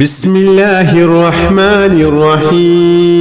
بسم الله الرحمن الرحيم.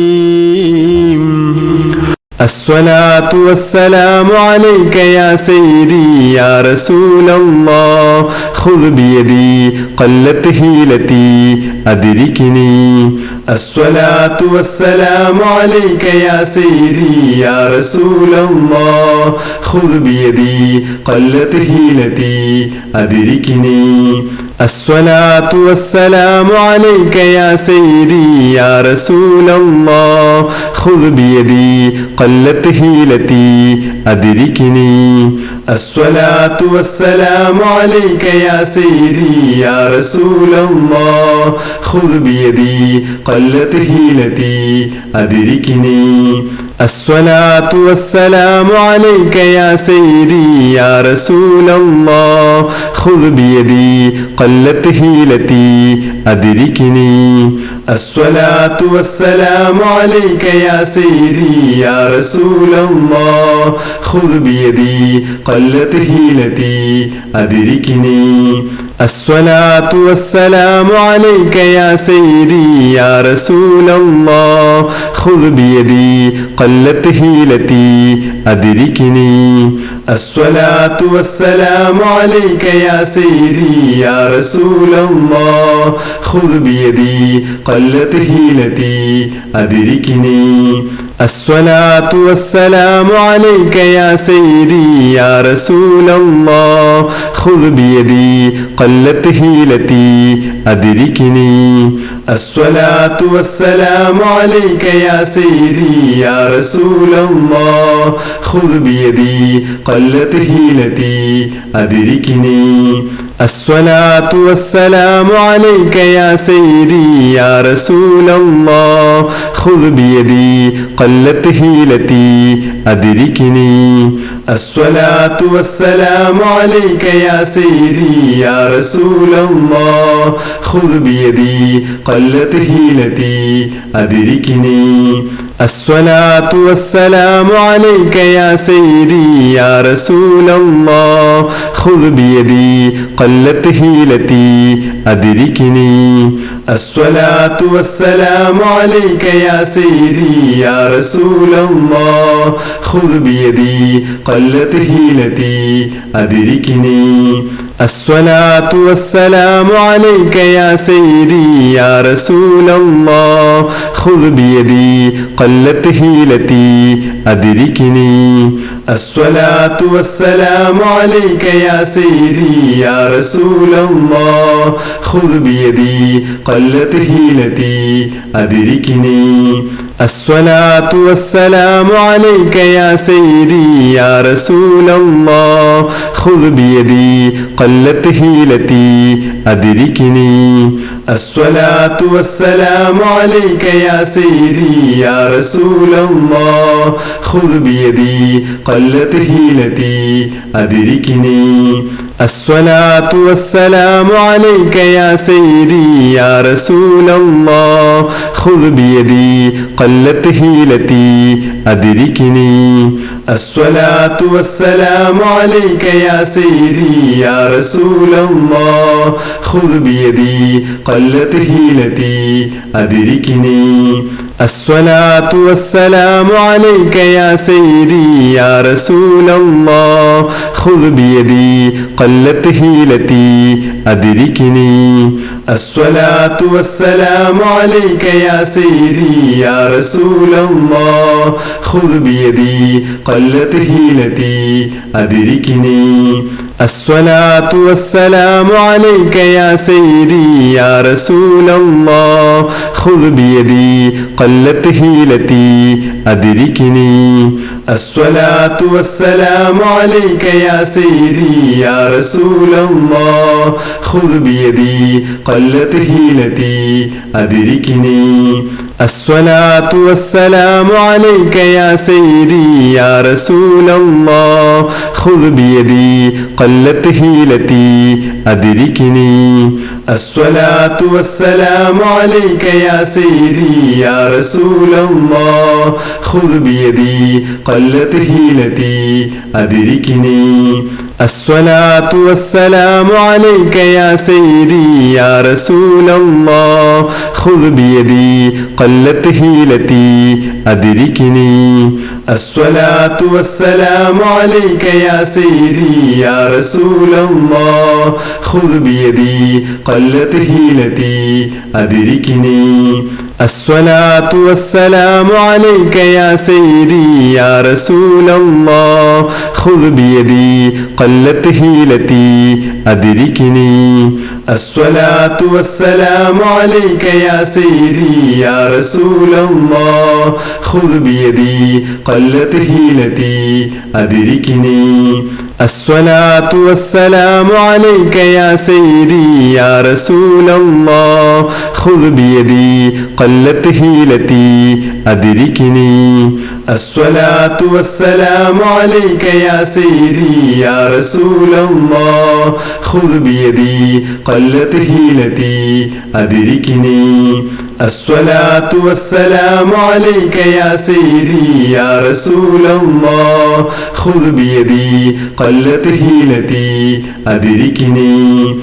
الصلاة والسلام عليك يا سيدي يا رسول الله. خذ بيدي قلت هيلتي أدركني. الصلاة والسلام عليك يا سيدي يا رسول الله. خذ بيدي قلت هيلتي أدركني. الصلاة والسلام عليك يا سيدي يا رسول الله خذ بيدي قلت هيلتي أدركني الصلاة والسلام عليك يا سيدي يا رسول الله خذ بيدي قلت هيلتي أدركني الصلاة والسلام عليك يا سيدي يا رسول الله خذ بيدي قلت هيلتي أدركني الصلاة والسلام عليك يا سيدي يا رسول الله خذ بيدي قلت هيلتي أدركني الصلاة والسلام عليك يا سيدي يا رسول الله. خذ بيدي قلت هيلتي أدركني. الصلاة والسلام عليك يا سيدي يا رسول الله. خذ بيدي قلت هيلتي أدركني. الصلاة والسلام عليك يا سيدي يا رسول الله. خذ بيدي قلت هيلتي أدركني. الصلاة والسلام عليك يا سيدي يا رسول الله. خذ بيدي قلت هيلتي أدركني. الصلاة والسلام عليك يا سيدي يا رسول الله خذ بيدي قلت هيلتي أدركني الصلاة والسلام عليك يا سيدي يا رسول الله خذ بيدي قلت هيلتي أدركني الصلاة والسلام عليك يا سيدي يا رسول الله. خذ بيدي قلت هيلتي أدركني. الصلاة والسلام عليك يا سيدي يا رسول الله. خذ بيدي قلت هيلتي أدركني. الصلاة والسلام عليك يا سيدي يا رسول الله. خذ بيدي قلت هيلتي أدركني الصلاة والسلام عليك يا سيدي يا رسول الله خذ بيدي قلت هيلتي أدركني الصلاة والسلام عليك يا سيدي يا رسول الله. خذ بيدي قلت هيلتي أدركني. الصلاة والسلام عليك يا سيدي يا رسول الله. خذ بيدي قلت هيلتي أدركني. الصلاة والسلام عليك يا سيدي يا رسول الله خذ بيدي قلت هيلتي أدركني الصلاة والسلام عليك يا سيدي يا رسول الله خذ بيدي قلت هيلتي أدركني الصلاة والسلام عليك يا سيدي يا رسول الله. خذ بيدي قلت هيلتي أدركني. الصلاة والسلام عليك يا سيدي يا رسول الله. خذ بيدي قلت هيلتي أدركني. الصلاة والسلام عليك يا سيدي يا رسول الله. خذ بيدي قلت هيلتي أدركني الصلاة والسلام عليك يا سيدي يا رسول الله خذ بيدي قلت هيلتي أدركني الصلاة والسلام عليك يا سيدي يا رسول الله. خذ بيدي قلت هيلتي أدركني. الصلاة والسلام عليك يا سيدي يا رسول الله. خذ بيدي قلت هيلتي أدركني. الصلاة والسلام عليك يا سيدي يا رسول الله. خذ بيدي قلت هيلتي أدركني. الصلاة والسلام عليك يا سيدي يا رسول الله. خذ بيدي قلت هيلتي أدركني. الصلاة والسلام عليك يا سيدي يا رسول الله خذ بيدي قلت هيلتي أدركني الصلاة والسلام عليك يا سيدي يا رسول الله خذ بيدي قلت هيلتي أدركني الصلاة والسلام عليك يا سيدي يا رسول الله. خذ بيدي قلت هيلتي أدركني. الصلاة والسلام عليك يا سيدي يا رسول الله. خذ بيدي قلت هيلتي أدركني. الصلاة والسلام عليك يا سيدي يا رسول الله خذ بيدي قلت هيلتي أدركني